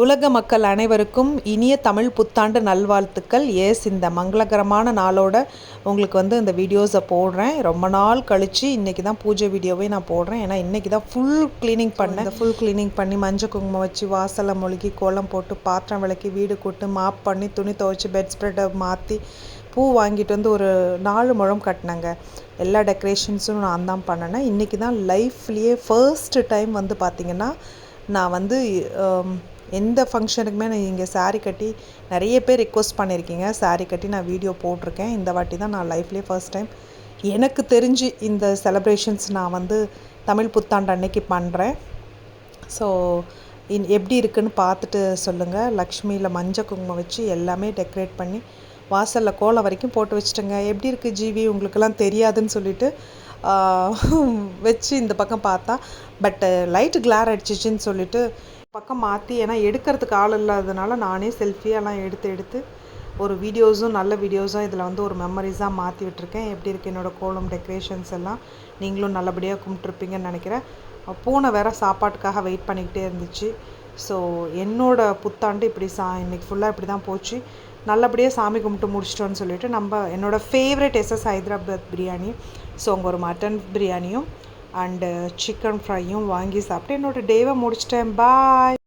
உலக மக்கள் அனைவருக்கும் இனிய தமிழ் புத்தாண்டு நல்வாழ்த்துக்கள். ஏஸ் இந்த மங்களகரமான நாளோட உங்களுக்கு வந்து இந்த வீடியோஸை போடுறேன். ரொம்ப நாள் கழித்து இன்றைக்கி தான் பூஜை வீடியோவே நான் போடுறேன். ஏன்னா இன்றைக்கி தான் ஃபுல் க்ளீனிங் பண்ணேன். ஃபுல் க்ளீனிங் பண்ணி மஞ்சள் குங்குமம் வச்சு வாசலை மொழுகி கோலம் போட்டு பாத்திரம் விளக்கி வீடு கூட்டு மாப் பண்ணி துணி துவைச்சி பெட் ஸ்ப்ரெட்டை மாற்றி பூ வாங்கிட்டு வந்து ஒரு நாலு முழம் கட்டினேங்க. எல்லா டெக்கரேஷன்ஸும் நான் தான் பண்ணினேன். இன்றைக்கி தான் லைஃப்லேயே ஃபர்ஸ்ட் டைம் வந்து பார்த்திங்கன்னா நான் வந்து எந்த ஃபங்க்ஷனுக்குமே நான் இங்கே saree கட்டி நிறைய பேர் ரிக்வஸ்ட் பண்ணியிருக்கீங்க saree கட்டி நான் வீடியோ போட்டிருக்கேன். இந்த வாட்டி தான் நான் லைஃப்லேயே ஃபர்ஸ்ட் டைம் எனக்கு தெரிஞ்சு இந்த செலப்ரேஷன்ஸ் நான் வந்து தமிழ் புத்தாண்டு அன்னைக்கு பண்ணுறேன் ஸோ இன் எப்படி இருக்குன்னு பார்த்துட்டு சொல்லுங்கள் லக்ஷ்மியில் மஞ்சள் குங்குமம் வச்சு எல்லாமே டெக்கரேட் பண்ணி வாசலில் கோலம் வரைக்கும் போட்டு வச்சுட்டேங்க. எப்படி இருக்குது ஜிவி? உங்களுக்கெல்லாம் தெரியாதுன்னு சொல்லிட்டு வச்சு இந்த பக்கம் பார்த்தா. பட்டு லைட்டு கிளார் அடிச்சிச்சின்னு சொல்லிட்டு பக்கம் மாற்றி ஏன்னா எடுக்கிறதுக்கு ஆள் இல்லாததுனால நானே செல்ஃபியெல்லாம் எடுத்து எடுத்து ஒரு வீடியோஸும் நல்ல வீடியோஸும் இதில் வந்து ஒரு மெமரிஸாக மாற்றி விட்டுருக்கேன். எப்படி இருக்குது என்னோடய கோலம் டெக்கரேஷன்ஸ் எல்லாம்? நீங்களும் நல்லபடியாக கும்பிட்ருப்பீங்கன்னு நினைக்கிறேன். பூனை வேற சாப்பாட்டுக்காக வெயிட் பண்ணிக்கிட்டே இருந்துச்சு. ஸோ என்னோடய புத்தாண்டு இப்படி சா இன்றைக்கி ஃபுல்லாக இப்படி தான் போச்சு. நல்லபடியாக சாமி கும்பிட்டு முடிச்சிட்டோன்னு சொல்லிட்டு நம்ம என்னோடய favourite SS Hyderabad biryani. So அங்கே ஒரு மட்டன் பிரியாணியும் அண்டு சிக்கன் ஃப்ரையும் வாங்கி சாப்பிட்டு என்னோடய டேவை முடிச்சிட்டேன். பாய்